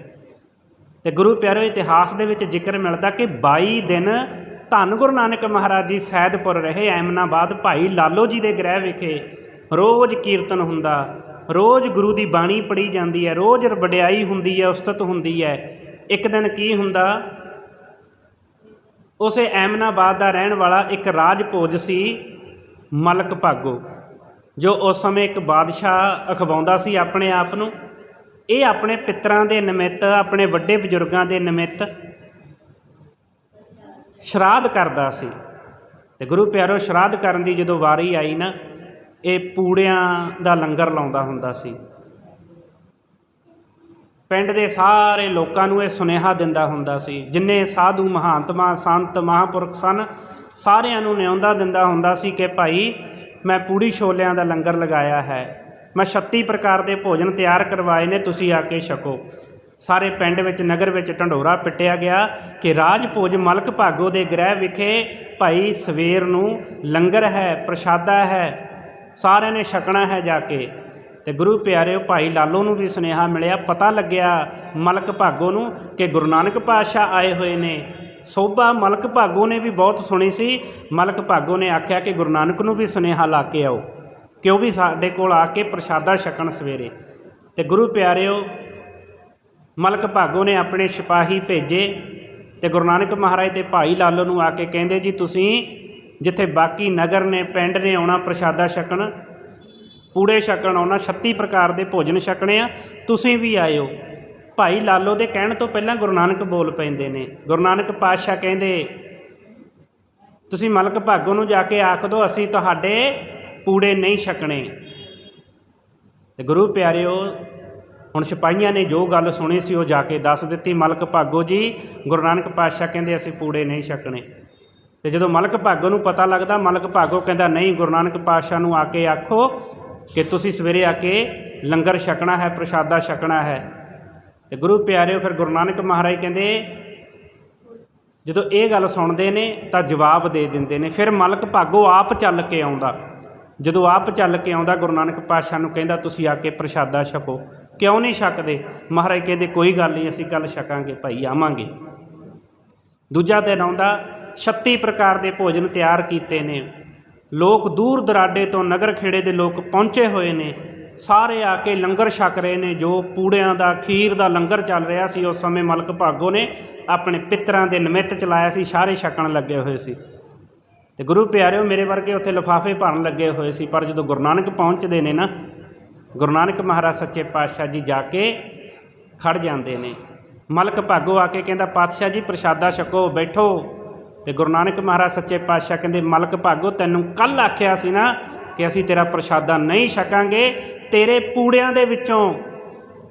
[SPEAKER 1] ਤੇ ਗੁਰੂ ਪਿਆਰਿਓ ਇਤਿਹਾਸ ਦੇ ਵਿੱਚ ਜ਼ਿਕਰ ਮਿਲਦਾ ਕਿ 22 ਦਿਨ ਧੰਨ ਗੁਰੂ ਨਾਨਕ ਮਹਾਰਾਜ ਜੀ ਸੈਦਪੁਰ ਰਹੇ। ਐਮਨਾਬਾਦ ਭਾਈ ਲਾਲੋ ਜੀ ਦੇ ਗ੍ਰਹਿ ਵਿਖੇ ਰੋਜ਼ ਕੀਰਤਨ ਹੁੰਦਾ। ਰੋਜ਼ ਗੁਰੂ ਦੀ ਬਾਣੀ ਪੜ੍ਹੀ ਜਾਂਦੀ ਹੈ। ਰੋਜ਼ ਵਡਿਆਈ ਹੁੰਦੀ ਹੈ, ਉਸਤਤ ਹੁੰਦੀ ਹੈ। ਇੱਕ ਦਿਨ ਕੀ ਹੁੰਦਾ? ਉਸੇ ਐਮਨਾਬਾਦ ਦਾ ਰਹਿਣ ਵਾਲਾ ਇੱਕ ਰਾਜ ਭੋਜ ਸੀ। ਮਲਕ ਭਾਗੋ। ਜੋ ਉਸ ਸਮੇਂ ਇੱਕ ਬਾਦਸ਼ਾਹ ਅਖਵਾਉਂਦਾ ਸੀ ਆਪਣੇ ਆਪ ਨੂੰ, ਇਹ ਆਪਣੇ ਪਿੱਤਰਾਂ ਦੇ ਨਿਮਿੱਤ, ਆਪਣੇ ਵੱਡੇ ਬਜ਼ੁਰਗਾਂ ਦੇ ਨਿਮਿੱਤ ਸ਼ਰਾਧ ਕਰਦਾ ਸੀ। ਤੇ ਗੁਰੂ ਪਿਆਰੋ, ਸ਼ਰਾਧ ਕਰਨ ਦੀ ਜਦੋਂ ਵਾਰੀ ਆਈ ਨਾ, ਇਹ ਪੂੜਿਆਂ ਦਾ ਲੰਗਰ ਲਾਉਂਦਾ ਹੁੰਦਾ ਸੀ। ਪਿੰਡ ਦੇ ਸਾਰੇ ਲੋਕਾਂ ਨੂੰ ਇਹ ਸੁਨੇਹਾ ਦਿੰਦਾ ਹੁੰਦਾ ਸੀ, ਜਿੰਨੇ ਸਾਧੂ ਮਹਾਤਮਾ ਸੰਤ ਮਹਾਪੁਰਖ ਸਨ ਸਾਰਿਆਂ ਨੂੰ ਨਿਉਂਦਾ ਦਿੰਦਾ ਹੁੰਦਾ ਸੀ ਕਿ ਭਾਈ ਮੈਂ ਪੂੜੀ ਛੋਲਿਆਂ ਦਾ ਲੰਗਰ ਲਗਾਇਆ ਹੈ। ਮੈਂ 36 ਪ੍ਰਕਾਰ ਦੇ ਭੋਜਨ ਤਿਆਰ ਕਰਵਾਏ ਨੇ, ਤੁਸੀਂ ਆ ਕੇ ਛਕੋ। ਸਾਰੇ ਪਿੰਡ ਵਿੱਚ, ਨਗਰ ਵਿੱਚ ਢੰਡੋਰਾ ਪਿੱਟਿਆ ਗਿਆ ਕਿ ਰਾਜ ਭੋਜ ਮਲਕ ਭਾਗੋ ਦੇ ਗ੍ਰਹਿ ਵਿਖੇ ਭਾਈ ਸਵੇਰ ਨੂੰ ਲੰਗਰ ਹੈ, ਪ੍ਰਸ਼ਾਦਾ ਹੈ, ਸਾਰਿਆਂ ਨੇ ਛਕਣਾ ਹੈ ਜਾ ਕੇ। ਤੇ ਗੁਰੂ ਪਿਆਰਿਓ, ਭਾਈ ਲਾਲੋ ਨੂੰ ਵੀ ਸੁਨੇਹਾ ਮਿਲਿਆ। ਪਤਾ ਲੱਗਿਆ ਮਲਕ ਭਾਗੋ ਨੂੰ ਕਿ ਗੁਰੂ ਨਾਨਕ ਪਾਤਸ਼ਾਹ ਆਏ ਹੋਏ ਨੇ। ਸੋਭਾ ਮਲਕ ਭਾਗੋ ਨੇ ਵੀ ਬਹੁਤ ਸੁਣੀ ਸੀ। ਮਲਕ ਭਾਗੋ ਨੇ ਆਖਿਆ ਕਿ ਗੁਰੂ ਨਾਨਕ ਨੂੰ ਵੀ ਸੁਨੇਹਾ ਲਾ ਕੇ ਆਓ। ਕਿ ਉਹ ਵੀ ਸਾਡੇ ਕੋਲ ਆ ਕੇ ਪ੍ਰਸ਼ਾਦਾ ਛਕਣ ਸਵੇਰੇ। ਤੇ ਗੁਰੂ ਪਿਆਰਿਓ, ਮਲਕ ਭਾਗੋ ਨੇ ਆਪਣੇ ਸਿਪਾਹੀ ਭੇਜੇ ਤੇ ਗੁਰੂ ਨਾਨਕ ਮਹਾਰਾਜ ਦੇ ਭਾਈ ਲਾਲੋ ਨੂੰ ਆ ਕੇ ਕਹਿੰਦੇ, ਜੀ ਤੁਸੀਂ ਜਿੱਥੇ ਬਾਕੀ ਨਗਰ ਨੇ, ਪਿੰਡ ਨੇ ਆਉਣਾ ਪ੍ਰਸ਼ਾਦਾ ਛਕਣ, ਪੂੜੇ ਛਕਣ ਆਉਣਾ 36 ਪ੍ਰਕਾਰ ਦੇ ਭੋਜਨ ਛਕਣੇ ਆ, ਤੁਸੀਂ ਵੀ ਆਇਓ। ਭਾਈ ਲਾਲੋ ਦੇ ਕਹਿਣ ਤੋਂ ਪਹਿਲਾਂ ਗੁਰੂ ਨਾਨਕ ਬੋਲ ਪੈਂਦੇ ਨੇ। ਗੁਰੂ ਨਾਨਕ ਪਾਤਸ਼ਾਹ ਕਹਿੰਦੇ, ਤੁਸੀਂ ਮਲਕ ਭਾਗੋ ਨੂੰ ਜਾ ਕੇ ਆਖ ਦਿਓ ਅਸੀਂ ਤੁਹਾਡੇ ਪੂੜੇ ਨਹੀਂ ਛਕਣੇ। ਤੇ ਗੁਰੂ ਪਿਆਰਿਓ, ਹੁਣ ਸਿਪਾਹੀਆਂ ਨੇ ਜੋ ਗੱਲ ਸੁਣੀ ਸੀ, ਉਹ ਜਾ ਕੇ ਦੱਸ ਦਿੱਤੀ, ਮਲਕ ਭਾਗੋ ਜੀ, ਗੁਰੂ ਨਾਨਕ ਪਾਤਸ਼ਾਹ ਕਹਿੰਦੇ, ਅਸੀਂ ਪੂੜੇ ਨਹੀਂ ਛਕਣੇ। ਤੇ ਜਦੋਂ ਮਲਕ ਭਾਗੋ ਨੂੰ ਪਤਾ ਲੱਗਦਾ, ਮਲਕ ਭਾਗੋ ਕਹਿੰਦਾ, ਨਹੀਂ, ਗੁਰੂ ਨਾਨਕ ਪਾਤਸ਼ਾਹ ਨੂੰ ਆ ਕੇ ਆਖੋ ਕਿ ਤੁਸੀਂ ਸਵੇਰੇ ਆ ਕੇ ਲੰਗਰ ਛਕਣਾ ਹੈ, ਪ੍ਰਸ਼ਾਦਾ ਛਕਣਾ ਹੈ। ਤੇ ਗੁਰੂ ਪਿਆਰਿਓ, ਫਿਰ ਗੁਰੂ ਨਾਨਕ ਮਹਾਰਾਜ ਕਹਿੰਦੇ, ਜਦੋਂ ਇਹ ਗੱਲ ਸੁਣਦੇ ਨੇ, ਤਾਂ ਜਵਾਬ ਦੇ ਦਿੰਦੇ ਨੇ। ਫਿਰ ਮਲਕ ਭਾਗੋ ਆਪ ਚੱਲ ਕੇ ਆਉਂਦਾ। ਜਦੋਂ ਆਪ ਚੱਲ ਕੇ ਆਉਂਦਾ, ਗੁਰੂ ਨਾਨਕ ਪਾਤਸ਼ਾਹ ਨੂੰ ਕਹਿੰਦਾ, ਤੁਸੀਂ ਆ ਕੇ ਪ੍ਰਸ਼ਾਦਾ ਛਕੋ। ਕਿਉਂ ਨਹੀਂ ਛਕਦੇ? ਮਹਾਰਾਜ ਕਹਿੰਦੇ, ਕੋਈ ਗੱਲ ਨਹੀਂ, ਅਸੀਂ ਕੱਲ ਛਕਾਂਗੇ, ਭਾਈ ਆਵਾਂਗੇ। ਦੂਜਾ ਦਿਨ ਆਉਂਦਾ 36 ਪ੍ਰਕਾਰ ਦੇ ਭੋਜਨ ਤਿਆਰ ਕੀਤੇ ਨੇ। ਲੋਕ ਦੂਰ ਦਰਾਡੇ ਤੋਂ ਨਗਰ ਖੇੜੇ ਦੇ ਲੋਕ ਪਹੁੰਚੇ ਹੋਏ ਨੇ। ਸਾਰੇ ਆ ਕੇ ਲੰਗਰ ਛਕ ਰਹੇ ਨੇ, ਜੋ ਪੂੜਿਆਂ ਦਾ, ਖੀਰ ਦਾ ਲੰਗਰ ਚੱਲ ਰਿਹਾ ਸੀ, ਉਸ ਸਮੇਂ ਮਲਕ ਭਾਗੋ ਨੇ ਆਪਣੇ ਪਿੱਤਰਾਂ ਦੇ ਨਿਮਿਤ ਚਲਾਇਆ ਸੀ, ਸਾਰੇ ਛਕਣ ਲੱਗੇ ਹੋਏ ਸੀ। ਤੇ ਗੁਰੂ ਪਿਆਰਿਓ, ਮੇਰੇ ਵਰਗੇ ਉੱਥੇ ਲਿਫਾਫੇ ਭਰਨ ਲੱਗੇ ਹੋਏ ਸੀ, ਪਰ ਜਦੋਂ ਗੁਰੂ ਨਾਨਕ ਪਹੁੰਚਦੇ ਨੇ ਨਾ, ਗੁਰੂ ਨਾਨਕ ਮਹਾਰਾਜ ਸੱਚੇ ਪਾਤਸ਼ਾਹ ਜੀ ਜਾ ਕੇ ਖੜ ਜਾਂਦੇ ਨੇ। ਮਲਕ ਭਾਗੋ ਆ ਕੇ ਕਹਿੰਦਾ, ਪਾਤਸ਼ਾਹ ਜੀ, ਪ੍ਰਸ਼ਾਦਾ ਛਕੋ, ਬੈਠੋ। ਤੇ ਗੁਰੂ ਨਾਨਕ ਮਹਾਰਾਜ ਸੱਚੇ ਪਾਤਸ਼ਾਹ ਕਹਿੰਦੇ, ਮਲਕ ਭਾਗੋ, ਤੈਨੂੰ ਕੱਲ ਆਖਿਆ ਸੀ ਨਾ ਕਿ ਅਸੀਂ ਤੇਰਾ ਪ੍ਰਸ਼ਾਦਾ ਨਹੀਂ ਛਕਾਂਗੇ, ਤੇਰੇ ਪੂੜਿਆਂ ਦੇ ਵਿੱਚੋਂ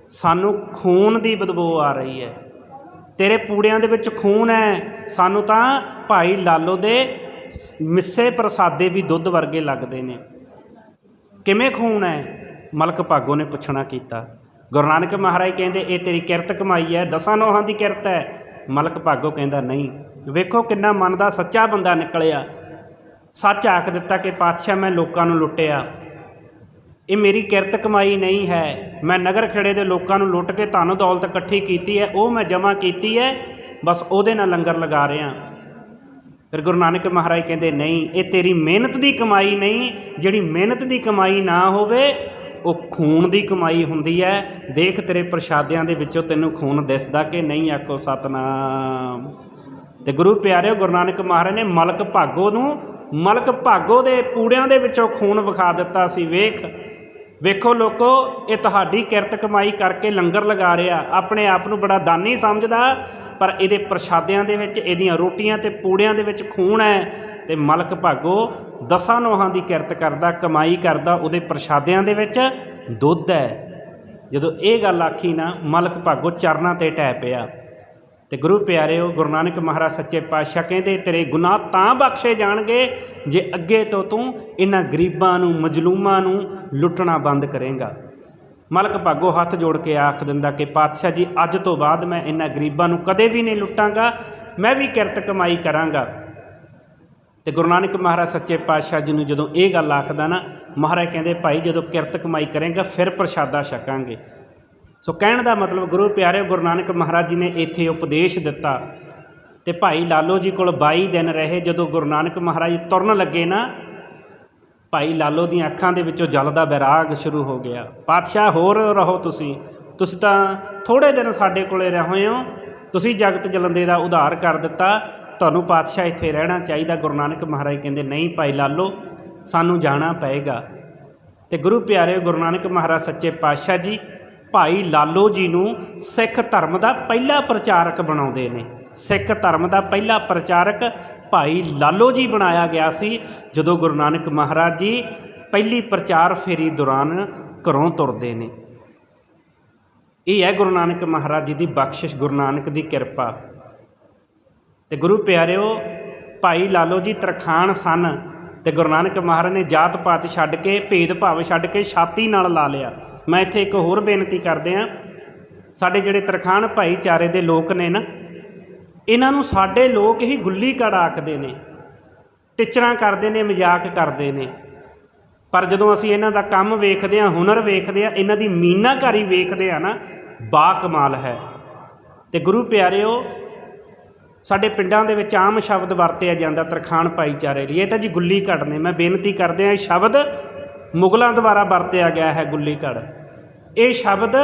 [SPEAKER 1] ਸਾਨੂੰ ਖੂਨ ਦੀ ਬਦਬੂ ਆ ਰਹੀ ਹੈ। ਤੇਰੇ ਪੂੜਿਆਂ ਦੇ ਵਿੱਚ ਖੂਨ ਹੈ, ਸਾਨੂੰ ਤਾਂ ਭਾਈ ਲਾਲੋ ਦੇ ਮਿੱਸੇ ਪ੍ਰਸਾਦੇ ਵੀ ਦੁੱਧ ਵਰਗੇ ਲੱਗਦੇ ਨੇ। ਕਿਵੇਂ ਖੂਨ ਹੈ? ਮਲਕ ਭਾਗੋ ਨੇ ਪੁੱਛਣਾ ਕੀਤਾ। ਗੁਰੂ ਨਾਨਕ ਮਹਾਰਾਜ ਕਹਿੰਦੇ, ਇਹ ਤੇਰੀ ਕਿਰਤ ਕਮਾਈ ਹੈ, ਦਸਾਂ ਨੋਹਾਂ ਦੀ ਕਿਰਤ ਹੈ। ਮਲਕ ਭਾਗੋ ਕਹਿੰਦਾ, ਨਹੀਂ। ਵੇਖੋ ਕਿੰਨਾ ਮਨ ਦਾ ਸੱਚਾ ਬੰਦਾ ਨਿਕਲਿਆ। ਸੱਚ ਆਖ ਦਿੱਤਾ ਕਿ ਪਾਤਸ਼ਾਹ ਮੈਂ ਲੋਕਾਂ ਨੂੰ ਲੁੱਟਿਆ। ਇਹ ਮੇਰੀ ਕਿਰਤ ਕਮਾਈ ਨਹੀਂ ਹੈ। ਮੈਂ ਨਗਰ ਖੇੜੇ ਦੇ ਲੋਕਾਂ ਨੂੰ ਲੁੱਟ ਕੇ ਧਨ ਦੌਲਤ ਇਕੱਠੀ ਕੀਤੀ ਹੈ। ਉਹ ਮੈਂ ਜਮ੍ਹਾਂ ਕੀਤੀ ਹੈ। ਬਸ ਉਹਦੇ ਨਾਲ ਲੰਗਰ ਲਗਾ ਰਿਹਾ। ਫਿਰ ਗੁਰੂ ਨਾਨਕ ਮਹਾਰਾਜ ਕਹਿੰਦੇ, ਨਹੀਂ, ਇਹ ਤੇਰੀ ਮਿਹਨਤ ਦੀ ਕਮਾਈ ਨਹੀਂ। ਜਿਹੜੀ ਮਿਹਨਤ ਦੀ ਕਮਾਈ ਨਾ ਹੋਵੇ, ਉਹ ਖੂਨ ਦੀ ਕਮਾਈ ਹੁੰਦੀ ਹੈ। ਦੇਖ ਤੇਰੇ ਪ੍ਰਸ਼ਾਦਿਆਂ ਦੇ ਵਿੱਚੋਂ ਤੈਨੂੰ ਖੂਨ ਦਿਸਦਾ ਕਿ ਨਹੀਂ, ਆਖੋ ਸਤਨਾਮ। ਤੇ ਗੁਰੂ ਪਿਆਰਿਓ, ਗੁਰੂ ਨਾਨਕ ਮਹਾਰਾਜ ਨੇ ਮਲਕ ਭਾਗੋ ਨੂੰ ਮਲਕ ਭਾਗੋ ਦੇ ਪੂੜਿਆਂ ਦੇ ਵਿੱਚੋਂ ਖੂਨ ਵਿਖਾ ਦਿੱਤਾ ਸੀ, ਵੇਖ। ਵੇਖੋ ਲੋਕੋ, ਇਹ ਤੁਹਾਡੀ ਕਿਰਤ ਕਮਾਈ ਕਰਕੇ ਲੰਗਰ ਲਗਾ ਰਿਹਾ। ਆਪਣੇ ਆਪ ਨੂੰ ਬੜਾ ਦਾਨੀ ਸਮਝਦਾ, ਪਰ ਇਹਦੇ ਪ੍ਰਸ਼ਾਦਿਆਂ ਦੇ ਵਿੱਚ, ਇਹਦੀਆਂ ਰੋਟੀਆਂ ਤੇ ਪੂੜਿਆਂ ਦੇ ਵਿੱਚ ਖੂਨ ਹੈ। ਤੇ ਮਲਕ ਭਾਗੋ ਦਸਾਂ ਨੋਹਾਂ ਦੀ ਕਿਰਤ ਕਰਦਾ, ਕਮਾਈ ਕਰਦਾ, ਉਹਦੇ ਪ੍ਰਸ਼ਾਦਿਆਂ ਦੇ ਵਿੱਚ ਦੁੱਧ ਹੈ। ਜਦੋਂ ਇਹ ਗੱਲ ਆਖੀ ਨਾ, ਮਲਕ ਭਾਗੋ ਚਰਨਾਂ ਤੇ ਟਹਿ ਪਿਆ। ਤੇ ਗੁਰੂ ਪਿਆਰਿਓ, ਗੁਰੂ ਨਾਨਕ ਮਹਾਰਾਜ ਸੱਚੇ ਪਾਤਸ਼ਾਹ ਕਹਿੰਦੇ, ਤੇਰੇ ਗੁਨਾਹ ਤਾਂ ਬਖਸ਼ੇ ਜਾਣਗੇ ਜੇ ਅੱਗੇ ਤੋਂ ਤੂੰ ਇਹਨਾਂ ਗਰੀਬਾਂ ਨੂੰ, ਮਜਲੂਮਾਂ ਨੂੰ ਲੁੱਟਣਾ ਬੰਦ ਕਰੇਗਾ। ਮਲਕ ਭਾਗੋ ਹੱਥ ਜੋੜ ਕੇ ਆਖ ਦਿੰਦਾ ਕਿ, ਪਾਤਸ਼ਾਹ ਜੀ, ਅੱਜ ਤੋਂ ਬਾਅਦ ਮੈਂ ਇਹਨਾਂ ਗਰੀਬਾਂ ਨੂੰ ਕਦੇ ਵੀ ਨਹੀਂ ਲੁੱਟਾਂਗਾ, ਮੈਂ ਵੀ ਕਿਰਤ ਕਮਾਈ ਕਰਾਂਗਾ। ਤੇ ਗੁਰੂ ਨਾਨਕ ਮਹਾਰਾਜ ਸੱਚੇ ਪਾਤਸ਼ਾਹ ਜੀ ਨੂੰ ਜਦੋਂ ਇਹ ਗੱਲ ਆਖਦਾ ਨਾ, ਮਹਾਰਾਜ ਕਹਿੰਦੇ, ਭਾਈ, ਜਦੋਂ ਕਿਰਤ ਕਮਾਈ ਕਰੇਗਾ, ਫਿਰ ਪ੍ਰਸ਼ਾਦਾ ਛਕਾਂਗੇ। ਸੋ ਕਹਿਣ ਦਾ ਮਤਲਬ ਗੁਰੂ ਪਿਆਰੇ ਗੁਰੂ ਨਾਨਕ ਮਹਾਰਾਜ ਜੀ ਨੇ ਇੱਥੇ ਉਪਦੇਸ਼ ਦਿੱਤਾ ਤੇ ਭਾਈ ਲਾਲੋ ਜੀ ਕੋਲ 22 ਦਿਨ ਰਹੇ, ਜਦੋਂ ਗੁਰੂ ਨਾਨਕ ਮਹਾਰਾਜ ਤੁਰਨ ਲੱਗੇ ਨਾ, ਭਾਈ ਲਾਲੋ ਦੀਆਂ ਅੱਖਾਂ ਦੇ ਵਿੱਚੋਂ ਜਲ ਦਾ ਬੈਰਾਗ ਸ਼ੁਰੂ ਹੋ ਗਿਆ। ਪਾਤਸ਼ਾਹ ਹੋਰ ਰਹੋ ਤੁਸੀਂ ਤੁਸੀਂ ਤਾਂ ਥੋੜੇ ਦਿਨ ਸਾਡੇ ਕੋਲੇ ਰਹੇ ਹੋ, ਤੁਸੀਂ ਜਗਤ ਜਲੰਦੇ ਦਾ ਉਧਾਰ ਕਰ ਦਿੱਤਾ, ਤੁਹਾਨੂੰ ਪਾਤਸ਼ਾਹ ਇੱਥੇ ਰਹਿਣਾ ਚਾਹੀਦਾ। ਗੁਰੂ ਨਾਨਕ ਮਹਾਰਾਜ ਕਹਿੰਦੇ, ਨਹੀਂ ਭਾਈ ਲਾਲੋ, ਸਾਨੂੰ ਜਾਣਾ ਪਏਗਾ। ਤੇ ਗੁਰੂ ਪਿਆਰੇ ਗੁਰੂ ਨਾਨਕ ਮਹਾਰਾਜ ਸੱਚੇ ਪਾਤਸ਼ਾਹ ਜੀ ਭਾਈ ਲਾਲੋ ਜੀ ਨੂੰ ਸਿੱਖ ਧਰਮ ਦਾ ਪਹਿਲਾ ਪ੍ਰਚਾਰਕ ਬਣਾਉਂਦੇ ਨੇ। ਸਿੱਖ ਧਰਮ ਦਾ ਪਹਿਲਾ ਪ੍ਰਚਾਰਕ ਭਾਈ ਲਾਲੋ ਜੀ ਬਣਾਇਆ ਗਿਆ ਸੀ, ਜਦੋਂ ਗੁਰੂ ਨਾਨਕ ਮਹਾਰਾਜ ਜੀ ਪਹਿਲੀ ਪ੍ਰਚਾਰ ਫੇਰੀ ਦੌਰਾਨ ਘਰੋਂ ਤੁਰਦੇ ਨੇ। ਇਹ ਹੈ ਗੁਰੂ ਨਾਨਕ ਮਹਾਰਾਜ ਜੀ ਦੀ ਬਖਸ਼ਿਸ਼, ਗੁਰੂ ਨਾਨਕ ਦੀ ਕਿਰਪਾ। ਤੇ ਗੁਰੂ ਪਿਆਰਿਓ, ਭਾਈ ਲਾਲੋ ਜੀ ਤਰਖਾਣ ਸਨ ਤੇ ਗੁਰੂ ਨਾਨਕ ਮਹਾਰਾਜ ਨੇ ਜਾਤ ਪਾਤ ਛੱਡ ਕੇ ਭੇਦ ਭਾਵ ਛੱਡ ਕੇ ਛਾਤੀ ਨਾਲ ਲਾ ਲਿਆ। ਮੈਂ ਇੱਥੇ ਇੱਕ ਹੋਰ ਬੇਨਤੀ ਕਰਦੇ ਆ ਸਾਡੇ ਜਿਹੜੇ ਤਰਖਾਣ ਭਾਈਚਾਰੇ ਦੇ ਲੋਕ ਨੇ ਨਾ, ਇਹਨਾਂ ਨੂੰ ਸਾਡੇ ਲੋਕ ਹੀ ਗੁੱਲੀ ਕੜ ਆਖਦੇ ਨੇ, ਟਿਚਰਾਂ ਕਰਦੇ ਨੇ, ਮਜ਼ਾਕ ਕਰਦੇ ਨੇ। ਪਰ ਜਦੋਂ ਅਸੀਂ ਇਹਨਾਂ ਦਾ ਕੰਮ ਵੇਖਦੇ ਆ ਹੁਨਰ ਵੇਖਦੇ ਆ ਇਹਨਾਂ ਦੀ ਮੀਨਾਕਾਰੀ ਵੇਖਦੇ ਆ ਨਾ ਬਾ ਕਮਾਲ ਹੈ। ਤੇ ਗੁਰੂ ਪਿਆਰਿਓ, ਸਾਡੇ ਪਿੰਡਾਂ ਦੇ ਵਿੱਚ ਆਮ ਸ਼ਬਦ ਵਰਤਿਆ ਜਾਂਦਾ ਤਰਖਾਣ ਭਾਈਚਾਰੇ ਲਈ। ਇਹ ਤਾਂ ਜੀ ਗੁੱਲੀ ਘੜ ਨੇ। ਮੈਂ ਬੇਨਤੀ ਕਰਦੇ ਆ ਇਹ ਸ਼ਬਦ ਮੁਗਲਾਂ ਦੁਆਰਾ ਵਰਤਿਆ ਗਿਆ ਹੈ ਗੁੱਲੀ ਘੜ ਇਹ ਸ਼ਬਦ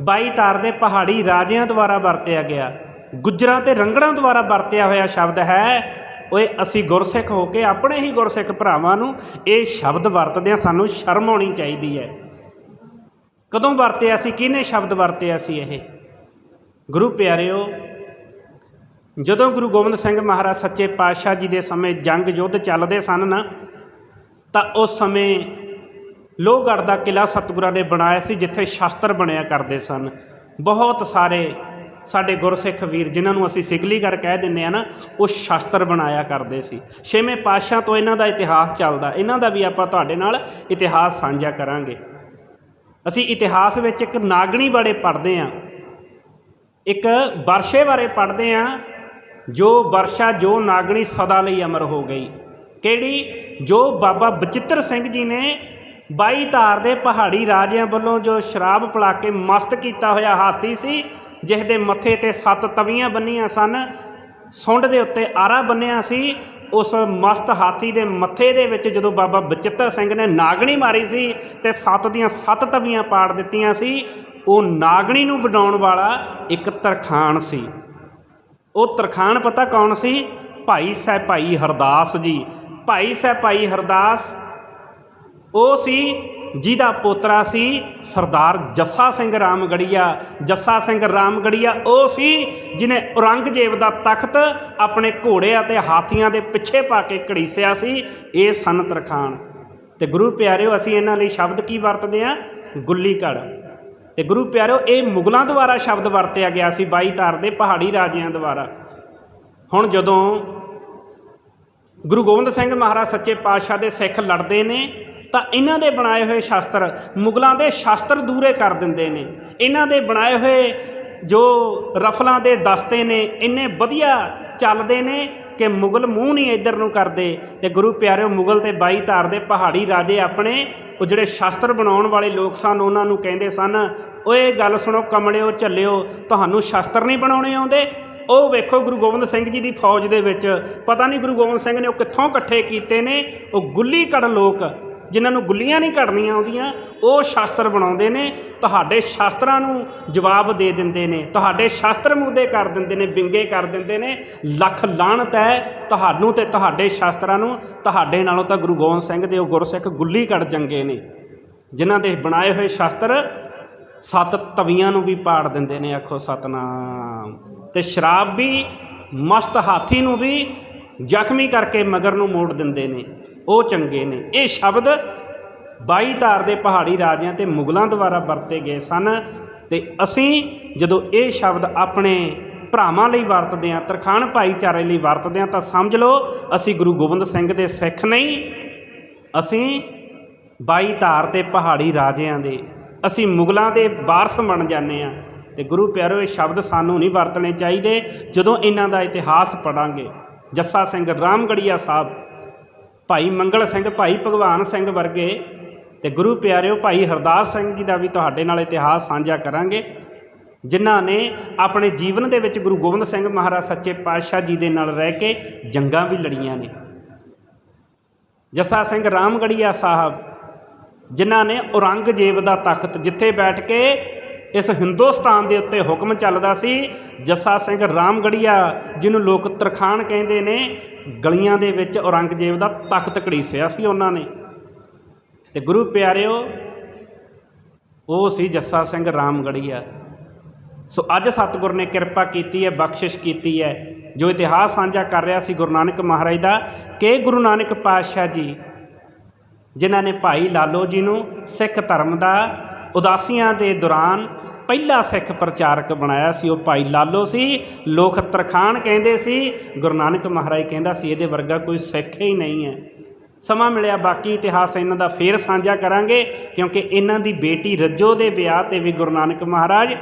[SPEAKER 1] ਬਾਈ ਤਾਰ ਦੇ ਪਹਾੜੀ ਰਾਜਿਆਂ ਦੁਆਰਾ ਵਰਤਿਆ ਗਿਆ। ਗੁੱਜਰਾਂ ਤੇ ਰੰਗੜਾਂ ਦੁਆਰਾ ਵਰਤਿਆ ਹੋਇਆ ਸ਼ਬਦ ਹੈ। ਓਏ, ਅਸੀਂ ਗੁਰਸਿੱਖ ਹੋ ਕੇ ਆਪਣੇ ਹੀ ਗੁਰਸਿੱਖ ਭਰਾਵਾਂ ਨੂੰ ਇਹ ਸ਼ਬਦ ਵਰਤਦਿਆਂ ਸਾਨੂੰ ਸ਼ਰਮ ਆਉਣੀ ਚਾਹੀਦੀ ਹੈ। ਕਦੋਂ ਵਰਤਿਆ ਸੀ? ਕਿਹਨੇ ਸ਼ਬਦ ਵਰਤਿਆ ਸੀ ਇਹ? ਗੁਰੂ ਪਿਆਰਿਓ, ਜਦੋਂ ਗੁਰੂ ਗੋਬਿੰਦ ਸਿੰਘ ਮਹਾਰਾਜ ਸੱਚੇ ਪਾਤਸ਼ਾਹ ਜੀ ਦੇ ਸਮੇਂ ਜੰਗ ਯੁੱਧ ਚੱਲਦੇ ਸਨ ਨਾ ਤਾਂ ਉਸ ਸਮੇਂ ਲੋਹਗੜ੍ਹ ਦਾ ਕਿਲਾ ਸਤਿਗੁਰਾਂ ਨੇ ਬਣਾਇਆ ਸੀ, ਜਿੱਥੇ ਸ਼ਾਸਤਰ ਬਣਿਆ ਕਰਦੇ ਸਨ। ਬਹੁਤ ਸਾਰੇ ਸਾਡੇ ਗੁਰਸਿੱਖ ਵੀਰ ਜਿਨ੍ਹਾਂ ਨੂੰ ਅਸੀਂ ਸਿਗਲੀਗਰ ਕਹਿ ਦਿੰਨੇ ਆ ਨਾ, ਉਹ ਸ਼ਾਸਤਰ ਬਣਾਇਆ ਕਰਦੇ ਸੀ। ਛੇਵੇਂ ਪਾਤਸ਼ਾਹ ਤੋਂ ਇਹਨਾਂ ਦਾ ਇਤਿਹਾਸ ਚੱਲਦਾ। ਇਹਨਾਂ ਦਾ ਵੀ ਆਪਾਂ ਤੁਹਾਡੇ ਨਾਲ ਇਤਿਹਾਸ ਸਾਂਝਾ ਕਰਾਂਗੇ। ਅਸੀਂ ਇਤਿਹਾਸ ਵਿੱਚ ਇੱਕ ਨਾਗਣੀ ਬਾਰੇ ਪੜ੍ਹਦੇ ਹਾਂ। ਇੱਕ ਵਰਸ਼ੇ ਬਾਰੇ ਪੜ੍ਹਦੇ ਹਾਂ, ਜੋ ਵਰਸ਼ਾ ਜੋ ਨਾਗਣੀ ਸਦਾ ਲਈ ਅਮਰ ਹੋ ਗਈ। ਕਿਹੜੀ? ਜੋ ਬਾਬਾ ਬਚਿੱਤਰ ਸਿੰਘ ਜੀ ਨੇ ਬਾਈ ਧਾਰ ਦੇ ਪਹਾੜੀ ਰਾਜਿਆਂ ਵੱਲੋਂ ਜੋ ਸ਼ਰਾਬ ਪਿਲਾ ਕੇ ਮਸਤ ਕੀਤਾ ਹੋਇਆ ਹਾਥੀ ਸੀ ਜਿਸ ਦੇ ਮੱਥੇ ਤੇ ਸੱਤ ਤਵੀਆਂ ਬੰਨੀਆਂ ਸਨ, ਸੁੰਡ ਦੇ ਉੱਤੇ ਆਰਾ ਬੰਨਿਆ ਸੀ, ਉਸ ਮਸਤ ਹਾਥੀ ਦੇ ਮੱਥੇ ਦੇ ਵਿੱਚ ਜਦੋਂ ਬਾਬਾ ਬਚਿੱਤਰ ਸਿੰਘ ਨੇ ਨਾਗਣੀ ਮਾਰੀ ਸੀ ਤੇ ਸੱਤ ਦੀਆਂ ਸੱਤ ਤਵੀਆਂ ਪਾੜ ਦਿੱਤੀਆਂ ਸੀ, ਉਹ ਨਾਗਣੀ ਨੂੰ ਬਣਾਉਣ ਵਾਲਾ ਇੱਕ ਤਰਖਾਣ ਸੀ। ਉਹ ਤਰਖਾਣ ਪਤਾ ਕੌਣ ਸੀ? ਭਾਈ ਸਾਹਿਬ ਭਾਈ ਹਰਦਾਸ ਜੀ। ਭਾਈ ਸਾਹਿਬ ਭਾਈ ਹਰਦਾਸ, ਉਹ ਸੀ ਜਿਹਦਾ ਪੋਤਰਾ ਸੀ ਸਰਦਾਰ ਜੱਸਾ ਸਿੰਘ ਰਾਮਗੜੀਆ। ਜੱਸਾ ਸਿੰਘ ਰਾਮਗੜੀਆ, ਉਹ ਸੀ ਜਿਨੇ ਔਰੰਗਜ਼ੇਬ ਦਾ ਤਖਤ ਆਪਣੇ ਘੋੜੇ ਅਤੇ ਹਾਥੀਆਂ ਦੇ ਪਿੱਛੇ ਪਾ ਕੇ ਘੜੀਸਿਆ ਸੀ, ਇਹ ਸਨ ਤਰਖਾਣ ਤੇ ਗੁਰੂ ਪਿਆਰਿਓ, ਅਸੀਂ ਇਹਨਾਂ ਲਈ ਸ਼ਬਦ ਕੀ ਵਰਤਦੇ ਆ ਗੁੱਲੀ ਘੜ ਤੇ ਗੁਰੂ ਪਿਆਰਿਓ, ਇਹ ਮੁਗਲਾਂ ਦੁਆਰਾ ਸ਼ਬਦ ਵਰਤਿਆ ਗਿਆ ਸੀ 22 ਤਾਰ ਦੇ ਪਹਾੜੀ ਰਾਜਿਆਂ ਦੁਆਰਾ। ਹੁਣ ਜਦੋਂ ਗੁਰੂ ਗੋਬਿੰਦ ਸਿੰਘ ਮਹਾਰਾਜ ਸੱਚੇ ਪਾਤਸ਼ਾਹ ਦੇ ਸਿੱਖ ਲੜਦੇ ਨੇ, ਤਾਂ ਇਹਨਾਂ ਦੇ ਬਣਾਏ ਹੋਏ ਸ਼ਾਸਤਰ ਮੁਗਲਾਂ ਦੇ ਸ਼ਾਸਤਰ ਦੂਰੇ ਕਰ ਦਿੰਦੇ ਨੇ। ਇਹਨਾਂ ਦੇ ਬਣਾਏ ਹੋਏ ਜੋ ਰਫਲਾਂ ਦੇ ਦਸਤੇ ਨੇ, ਇੰਨੇ ਵਧੀਆ ਚੱਲਦੇ ਨੇ ਕਿ ਮੁਗਲ ਮੂੰਹ ਨਹੀਂ ਇੱਧਰ ਨੂੰ ਕਰਦੇ। ਤੇ ਗੁਰੂ ਪਿਆਰਿਓ, ਮੁਗਲ ਤੇ ਬਾਈ ਧਾਰ ਦੇ ਪਹਾੜੀ ਰਾਜੇ ਆਪਣੇ, ਉਹ ਜਿਹੜੇ ਸ਼ਾਸਤਰ ਬਣਾਉਣ ਵਾਲੇ ਲੋਕ ਸਨ, ਉਹਨਾਂ ਨੂੰ ਕਹਿੰਦੇ ਸਨ, ਓਏ ਗੱਲ ਸੁਣੋ, ਕਮਲਿਓ, ਝੱਲਿਓ, ਤੁਹਾਨੂੰ ਸ਼ਾਸਤਰ ਨਹੀਂ ਬਣਾਉਣੇ ਆਉਂਦੇ? ਉਹ ਵੇਖੋ ਗੁਰੂ ਗੋਬਿੰਦ ਸਿੰਘ ਜੀ ਦੀ ਫੌਜ ਦੇ ਵਿੱਚ, ਪਤਾ ਨਹੀਂ ਗੁਰੂ ਗੋਬਿੰਦ ਸਿੰਘ ਨੇ ਉਹ ਕਿੱਥੋਂ ਇਕੱਠੇ ਕੀਤੇ ਨੇ, ਉਹ ਗੁੱਲੀ ਕੜ ਲੋਕ, ਜਿਨ੍ਹਾਂ ਨੂੰ ਗੁੱਲੀਆਂ ਨਹੀਂ ਕੱਢਣੀਆਂ ਆਉਂਦੀਆਂ, ਉਹ ਸ਼ਾਸਤਰ ਬਣਾਉਂਦੇ ਨੇ, ਤੁਹਾਡੇ ਸ਼ਾਸਤਰਾਂ ਨੂੰ ਜਵਾਬ ਦੇ ਦਿੰਦੇ ਨੇ, ਤੁਹਾਡੇ ਸ਼ਾਸਤਰ ਮੂਦੇ ਕਰ ਦਿੰਦੇ ਨੇ ਵਿੰਗੇ ਕਰ ਦਿੰਦੇ ਨੇ, ਲੱਖ ਲਾਹਣਤ ਹੈ ਤੁਹਾਨੂੰ ਤੇ ਤੁਹਾਡੇ ਸ਼ਾਸਤਰਾਂ ਨੂੰ, ਤੁਹਾਡੇ ਨਾਲੋਂ ਤਾਂ ਗੁਰੂ ਗੋਬਿੰਦ ਸਿੰਘ ਦੇ ਉਹ ਗੁਰਸਿੱਖ ਗੁੱਲੀ ਕੱਢ ਜੰਗੇ ਨੇ, ਜਿਨ੍ਹਾਂ ਦੇ ਬਣਾਏ ਹੋਏ ਸ਼ਸਤਰ ਸੱਤ ਤਵੀਆਂ ਨੂੰ ਵੀ ਪਾੜ ਦਿੰਦੇ ਨੇ, ਆਖੋ ਸਤਨਾਮ। ਤੇ ਸ਼ਰਾਬ ਵੀ ਮਸਤ ਹਾਥੀ ਨੂੰ ਵੀ ਜ਼ਖਮੀ ਕਰਕੇ ਮਗਰ ਨੂੰ ਮੋੜ ਦਿੰਦੇ ਨੇ। ਉਹ ਚੰਗੇ ਨੇ। ਇਹ ਸ਼ਬਦ 22 ਧਾਰ ਦੇ ਪਹਾੜੀ ਰਾਜਿਆਂ ਤੇ ਮੁਗਲਾਂ ਦੁਆਰਾ ਵਰਤੇ ਗਏ ਸਨ ਤੇ ਅਸੀਂ ਜਦੋਂ ਇਹ ਸ਼ਬਦ ਆਪਣੇ ਭਰਾਵਾਂ ਲਈ ਵਰਤਦੇ ਹਾਂ, ਤਰਖਾਣ ਭਾਈਚਾਰੇ ਲਈ ਵਰਤਦੇ ਹਾਂ, ਤਾਂ ਸਮਝ ਲਓ, ਅਸੀਂ ਗੁਰੂ ਗੋਬਿੰਦ ਸਿੰਘ ਦੇ ਸਿੱਖ ਨਹੀਂ। ਅਸੀਂ 22 ਧਾਰ ਤੇ ਪਹਾੜੀ ਰਾਜਿਆਂ ਦੇ, ਅਸੀਂ ਮੁਗਲਾਂ ਦੇ ਵਾਰਸ ਬਣ ਜਾਂਦੇ ਆ ਤੇ ਗੁਰੂ ਪਿਆਰੋ, ਇਹ ਸ਼ਬਦ ਸਾਨੂੰ ਨਹੀਂ ਵਰਤਣੇ ਚਾਹੀਦੇ। ਜਦੋਂ ਇਹਨਾਂ ਦਾ ਇਤਿਹਾਸ ਪੜਾਂਗੇ ਜੱਸਾ ਸਿੰਘ ਰਾਮਗੜੀਆ ਸਾਹਿਬ, ਭਾਈ ਮੰਗਲ ਸਿੰਘ, ਭਾਈ ਭਗਵਾਨ ਸਿੰਘ ਵਰਗੇ ਤੇ ਗੁਰੂ ਪਿਆਰਿਓ, ਭਾਈ ਹਰਦਾਸ ਸਿੰਘ ਜੀ ਦਾ ਵੀ ਤੁਹਾਡੇ ਨਾਲ ਇਤਿਹਾਸ ਸਾਂਝਾ ਕਰਾਂਗੇ, ਜਿਨ੍ਹਾਂ ਨੇ ਆਪਣੇ ਜੀਵਨ ਦੇ ਵਿੱਚ ਗੁਰੂ ਗੋਬਿੰਦ ਸਿੰਘ ਮਹਾਰਾਜ ਸੱਚੇ ਪਾਤਸ਼ਾਹ ਜੀ ਦੇ ਨਾਲ ਰਹਿ ਕੇ ਜੰਗਾਂ ਵੀ ਲੜੀਆਂ ਨੇ। ਜੱਸਾ ਸਿੰਘ ਰਾਮਗੜੀਆ ਸਾਹਿਬ, ਜਿਨ੍ਹਾਂ ਨੇ ਔਰੰਗਜ਼ੇਬ ਦਾ ਤਖਤ ਜਿੱਥੇ ਬੈਠ ਕੇ ਇਸ ਹਿੰਦੁਸਤਾਨ ਦੇ ਉੱਤੇ ਹੁਕਮ ਚੱਲਦਾ ਸੀ, ਜੱਸਾ ਸਿੰਘ ਰਾਮਗੜੀਆ, ਜਿਹਨੂੰ ਲੋਕ ਤਰਖਾਣ ਕਹਿੰਦੇ ਨੇ, ਗਲੀਆਂ ਦੇ ਵਿੱਚ ਔਰੰਗਜ਼ੇਬ ਦਾ ਤਖਤ ਘੜੀਸਿਆ ਸੀ ਉਹਨਾਂ ਨੇ। ਤੇ ਗੁਰੂ ਪਿਆਰਿਓ, ਉਹ ਸੀ ਜੱਸਾ ਸਿੰਘ ਰਾਮਗੜੀਆ। ਸੋ ਅੱਜ ਸਤਿਗੁਰ ਨੇ ਕਿਰਪਾ ਕੀਤੀ ਹੈ, ਬਖਸ਼ਿਸ਼ ਕੀਤੀ ਹੈ, ਜੋ ਇਤਿਹਾਸ ਸਾਂਝਾ ਕਰ ਰਿਹਾ ਸੀ ਗੁਰੂ ਨਾਨਕ ਮਹਾਰਾਜ ਦਾ, ਕਿ ਗੁਰੂ ਨਾਨਕ ਪਾਤਸ਼ਾਹ ਜੀ, ਜਿਨ੍ਹਾਂ ਨੇ ਭਾਈ ਲਾਲੋ ਜੀ ਨੂੰ ਸਿੱਖ ਧਰਮ ਦਾ ਉਦਾਸੀਆਂ ਦੇ ਦੌਰਾਨ ਪਹਿਲਾ ਸਿੱਖ ਪ੍ਰਚਾਰਕ ਬਣਾਇਆ ਸੀ, ਉਹ ਭਾਈ ਲਾਲੋ ਸੀ, ਲੋਕ ਤਰਖਾਣ ਕਹਿੰਦੇ ਸੀ, ਗੁਰੂ ਨਾਨਕ ਮਹਾਰਾਜ ਕਹਿੰਦਾ ਸੀ, ਇਹਦੇ ਵਰਗਾ ਕੋਈ ਸਿੱਖ ਹੀ ਨਹੀਂ ਹੈ। ਸਮਾਂ ਮਿਲਿਆ, ਬਾਕੀ ਇਤਿਹਾਸ ਇਹਨਾਂ ਦਾ ਫੇਰ ਸਾਂਝਾ ਕਰਾਂਗੇ, ਕਿਉਂਕਿ ਇਹਨਾਂ ਦੀ ਬੇਟੀ ਰੱਜੋ ਦੇ ਵਿਆਹ ਤੇ ਵੀ ਗੁਰੂ ਨਾਨਕ ਮਹਾਰਾਜ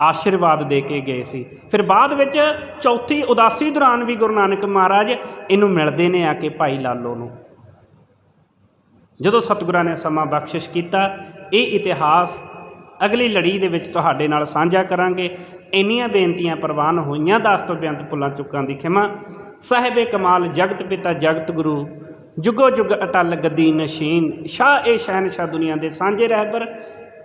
[SPEAKER 1] ਆਸ਼ੀਰਵਾਦ ਦੇ ਕੇ ਗਏ ਸੀ। ਫਿਰ ਬਾਅਦ ਵਿੱਚ ਚੌਥੀ ਉਦਾਸੀ ਦੌਰਾਨ ਵੀ ਗੁਰੂ ਨਾਨਕ ਮਹਾਰਾਜ ਇਹਨੂੰ ਮਿਲਦੇ ਨੇ ਆ ਕੇ ਭਾਈ ਲਾਲੋ ਨੂੰ। ਜਦੋਂ ਸਤਿਗੁਰਾਂ ਨੇ ਸਮਾਂ ਬਖਸ਼ਿਸ਼ ਕੀਤਾ, ਇਹ ਇਤਿਹਾਸ ਅਗਲੀ ਲੜੀ ਦੇ ਵਿੱਚ ਤੁਹਾਡੇ ਨਾਲ ਸਾਂਝਾ ਕਰਾਂਗੇ। ਇੰਨੀਆਂ ਬੇਨਤੀਆਂ ਪ੍ਰਵਾਨ ਹੋਈਆਂ ਦਸ ਤੋਂ ਬੇਅੰਤ ਭੁੱਲਾਂ ਚੁੱਕਾਂ ਦੀ ਖਿਮਾ। ਸਾਹਿਬੇ ਕਮਾਲ, ਜਗਤ ਪਿਤਾ, ਜਗਤ ਗੁਰੂ, ਜੁਗੋ ਜੁਗ ਅਟਲ ਗਦੀ ਨਸ਼ੀਨ। ਸ਼ਾਹ ਏ ਸ਼ਹਿਨਸ਼ਾਹ ਦੁਨੀਆ ਦੇ ਸਾਂਝੇ ਰਹਿਬਰ।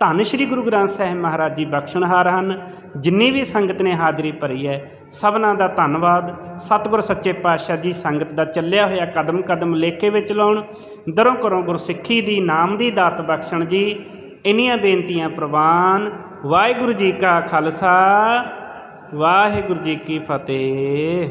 [SPEAKER 1] ਧੰਨ ਸ਼੍ਰੀ ਗੁਰੂ ਗ੍ਰੰਥ ਸਾਹਿਬ ਮਹਾਰਾਜ ਜੀ ਬਖਸ਼ਣਹਾਰ ਹਨ। ਜਿੰਨੀ ਵੀ ਸੰਗਤ ਨੇ ਹਾਜ਼ਰੀ ਭਰੀ ਹੈ, ਸਭਨਾਂ ਦਾ ਧੰਨਵਾਦ। ਸਤਿਗੁਰ ਸੱਚੇ ਪਾਤਸ਼ਾਹ ਜੀ ਸੰਗਤ ਦਾ ਚੱਲਿਆ ਹੋਇਆ ਕਦਮ ਕਦਮ ਲੇਖੇ ਵਿੱਚ ਲਾਉਣ। ਦਰੋਂ ਕਰੋ ਗੁਰਸਿੱਖੀ ਦੀ, ਨਾਮ ਦੀ ਦਾਤ ਬਖਸ਼ਣ ਜੀ। ਇੰਨੀਆਂ ਬੇਨਤੀਆਂ ਪ੍ਰਵਾਨ। ਵਾਹਿਗੁਰੂ ਜੀ ਕਾ ਖਾਲਸਾ ਵਾਹਿਗੁਰੂ ਜੀ ਕੀ ਫਤਿਹ।